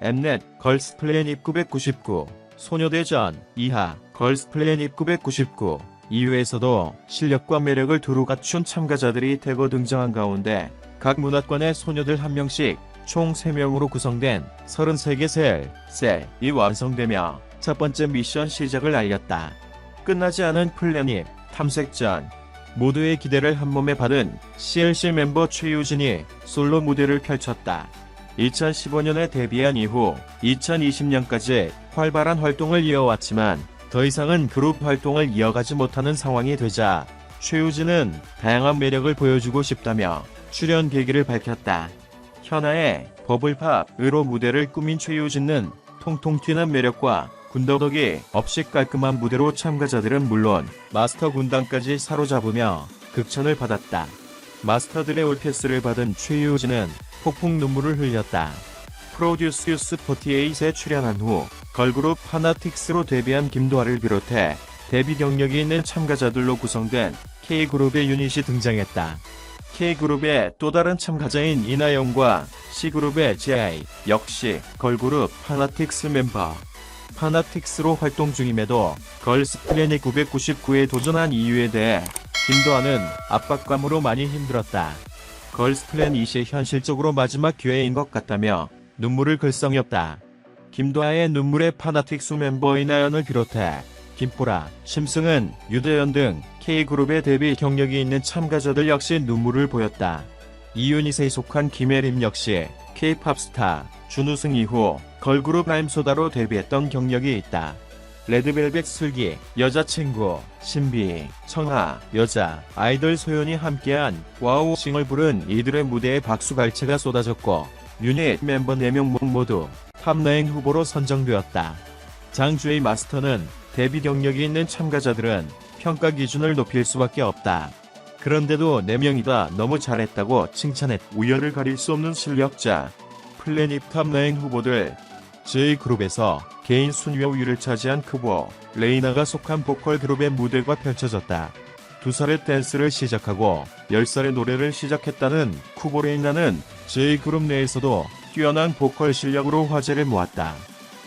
엠넷 걸스 플래닛 999 소녀대전 이하 걸스 플래닛 999 이외에서도 실력과 매력을 두루 갖춘 참가자들이 대거 등장한 가운데 각 문화권의 소녀들 한 명씩 총 3명으로 구성된 33개 셀, 셀이 완성되며 첫 번째 미션 시작을 알렸다. 끝나지 않은 플래닛 탐색전 모두의 기대를 한몸에 받은 CLC 멤버 최유진이 솔로 무대를 펼쳤다. 2015년에 데뷔한 이후 2020년까지 활발한 활동을 이어왔지만 더 이상은 그룹 활동을 이어가지 못하는 상황이 되자 최유진은 다양한 매력을 보여주고 싶다며 출연 계기를 밝혔다. 현아의 버블팝으로 무대를 꾸민 최유진은 통통 튀는 매력과 군더더기 없이 깔끔한 무대로 참가자들은 물론 마스터 군단까지 사로잡으며 극찬을 받았다. 마스터들의 올패스를 받은 최유진은 폭풍 눈물을 흘렸다. 프로듀스유스 48에 출연한 후 걸그룹 파나틱스로 데뷔한 김도아를 비롯해 데뷔 경력이 있는 참가자들로 구성된 K그룹의 유닛이 등장했다. K그룹의 또 다른 참가자인 이나영과 C그룹의 제이 역시 걸그룹 파나틱스 멤버. 파나틱스로 활동 중임에도 걸스 플래닛 999에 도전한 이유에 대해 김도아는 압박감으로 많이 힘들었다. 걸스 플래닛이 현실적으로 마지막 기회인 것 같다며 눈물을 글썽였다. 김도아의 눈물의 파나틱스 멤버 이나연을 비롯해 김포라, 심승은, 유대현 등 K그룹의 데뷔 경력이 있는 참가자들 역시 눈물을 보였다. 이 유닛에 속한 김혜림 역시 K-팝 스타 준우승 이후 걸그룹 라임소다로 데뷔했던 경력이 있다. 레드벨벳 슬기, 여자친구, 신비, 청아, 여자, 아이돌 소연이 함께한 와우싱을 부른 이들의 무대에 박수갈채가 쏟아졌고 유닛 멤버 4명 모두 탑라인 후보로 선정되었다. 장주의 마스터는 데뷔 경력이 있는 참가자들은 평가 기준을 높일 수밖에 없다. 그런데도 4명이 다 너무 잘했다고 칭찬했. 우열을 가릴 수 없는 실력자. 플래닛 탑라인 후보들. J그룹에서 개인 순위 5위를 차지한 크보, 레이나가 속한 보컬 그룹의 무대가 펼쳐졌다. 두 살의 댄스를 시작하고 10살의 노래를 시작했다는 쿠보 레이나는 J그룹 내에서도 뛰어난 보컬 실력으로 화제를 모았다.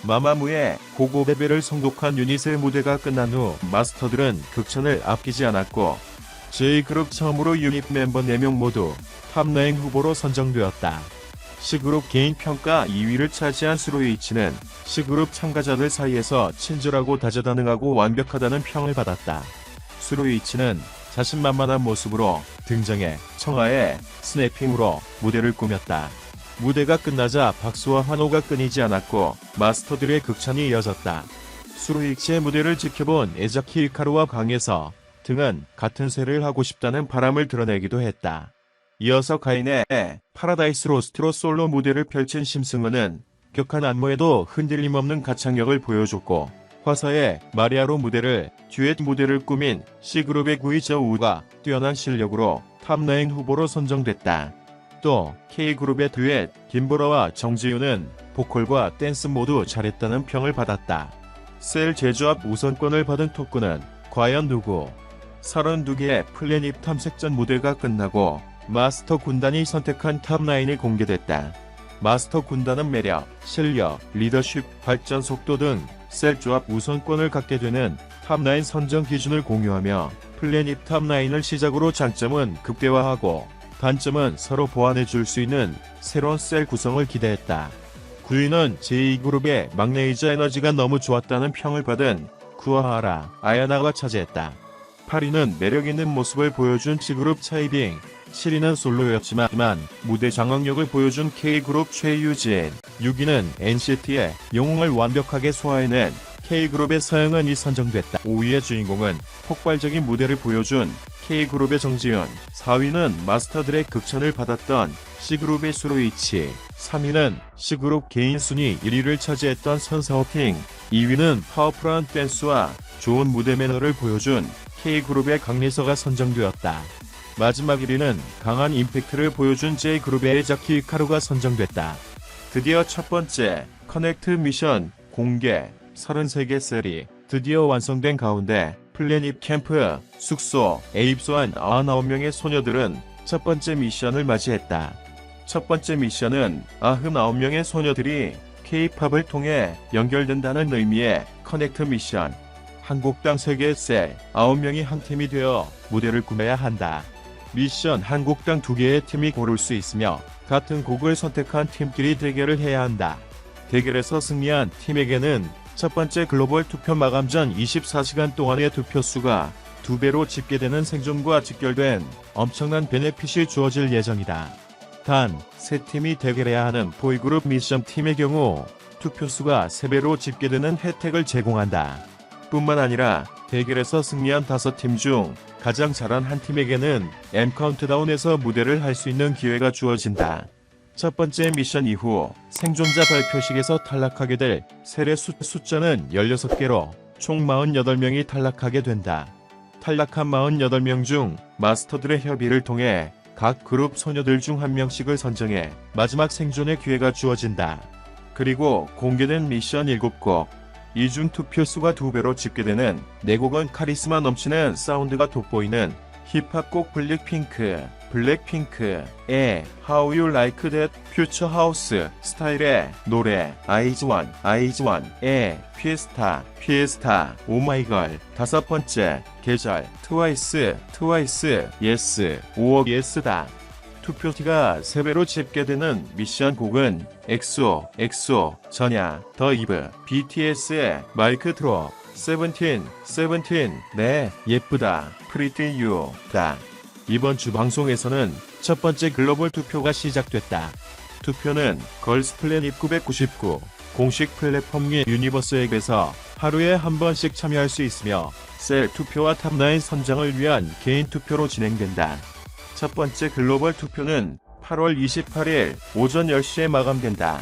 마마무의 고고 레벨을 선곡한 유닛의 무대가 끝난 후 마스터들은 극찬을 아끼지 않았고 J그룹 처음으로 유닛 멤버 4명 모두 탑라인 후보로 선정되었다. C그룹 개인 평가 2위를 차지한 스로이치는 C그룹 참가자들 사이에서 친절하고 다재다능하고 완벽하다는 평을 받았다. 스로이치는 자신만만한 모습으로 등장해 청아의 스냅핑으로 무대를 꾸몄다. 무대가 끝나자 박수와 환호가 끊이지 않았고 마스터들의 극찬이 이어졌다. 수루이치의 무대를 지켜본 에자키 히카루와 강에서 등은 같은 세를 하고 싶다는 바람을 드러내기도 했다. 이어서 가인의 파라다이스 로스트로 솔로 무대를 펼친 심승은은 격한 안무에도 흔들림 없는 가창력을 보여줬고 화사의 마리아로 무대를 듀엣 무대를 꾸민 C그룹의 구이저 우가 뛰어난 실력으로 탑라인 후보로 선정됐다. 또 K그룹의 듀엣 김보라와 정지윤은 보컬과 댄스 모두 잘했다는 평을 받았다. 셀 제조합 우선권을 받은 토크는 과연 누구? 32개의 플래닛 탐색전 무대가 끝나고 마스터 군단이 선택한 탑라인이 공개됐다. 마스터 군단은 매력, 실력, 리더십, 발전 속도 등 셀 조합 우선권을 갖게 되는 탑라인 선정 기준을 공유하며 플래닛 탑라인을 시작으로 장점은 극대화하고 단점은 서로 보완해 줄 수 있는 새로운 셀 구성을 기대했다. 9위는 제2그룹의 막내이자 에너지가 너무 좋았다는 평을 받은 구아하라 아야나가 차지했다. 8위는 매력있는 모습을 보여준 G그룹 차이빙, 7위는 솔로였지만 무대 장악력을 보여준 K그룹 최유진, 6위는 NCT의 영웅을 완벽하게 소화해낸 K그룹의 서영은이 선정됐다. 5위의 주인공은 폭발적인 무대를 보여준 K그룹의 정지윤, 4위는 마스터들의 극찬을 받았던 C그룹의 수로이치, 3위는 C그룹 개인 순위 1위를 차지했던 선사호핑, 2위는 파워풀한 댄스와 좋은 무대 매너를 보여준 K그룹의 강리서가 선정되었다. 마지막 1위는 강한 임팩트를 보여준 J그룹의 자키 히카루가 선정됐다. 드디어 첫 번째 커넥트 미션 공개 33개 셀이 드디어 완성된 가운데 플래닛 캠프 숙소 에 입소한 99명의 소녀들은 첫 번째 미션을 맞이했다. 첫 번째 미션은 99명의 소녀들이 K-팝을 통해 연결된다는 의미의 커넥트 미션. 한국당 세계 셀 9명이 한 팀이 되어 무대를 꾸며야 한다. 미션 한국당 두 개의 팀이 고를 수 있으며 같은 곡을 선택한 팀끼리 대결을 해야 한다. 대결에서 승리한 팀에게는 첫 번째 글로벌 투표 마감 전 24시간 동안의 투표수가 두 배로 집계되는 생존과 직결된 엄청난 베네핏이 주어질 예정이다. 단, 세 팀이 대결해야 하는 보이그룹 미션 팀의 경우 투표수가 3배로 집계되는 혜택을 제공한다. 뿐만 아니라 대결에서 승리한 다섯 팀중 가장 잘한 한 팀에게는 M 카운트다운에서 무대를 할 수 있는 기회가 주어진다. 첫 번째 미션 이후 생존자 발표식에서 탈락하게 될 세례 수, 숫자는 16개로 총 48명이 탈락하게 된다. 탈락한 48명 중 마스터들의 협의를 통해 각 그룹 소녀들 중 한 명씩을 선정해 마지막 생존의 기회가 주어진다. 그리고 공개된 미션 7곡, 이중 투표수가 두 배로 집계되는 네 곡은 카리스마 넘치는 사운드가 돋보이는 힙합곡 블랙핑크, 블랙핑크의 How You Like That 하우스 스타일의 노래 아이즈원, 아이즈원의 피에스타, 피에스타, 오마이걸 다섯 번째 계절. 트와이스, 트와이스, 예스, 오어 예스다. 투표티가 3배로 집계되는 미션 곡은 엑소, 엑소, 전야, 더 이브, BTS의 마이크 트롯, 세븐틴, 세븐틴, 네, 예쁘다, 프리티 유 다. 이번 주 방송에서는 첫 번째 글로벌 투표가 시작됐다. 투표는 걸스 플래닛 999 공식 플랫폼 유니버스 앱에서 하루에 한 번씩 참여할 수 있으며 셀 투표와 탑라인 선정을 위한 개인 투표로 진행된다. 첫 번째 글로벌 투표는 8월 28일 오전 10시에 마감된다.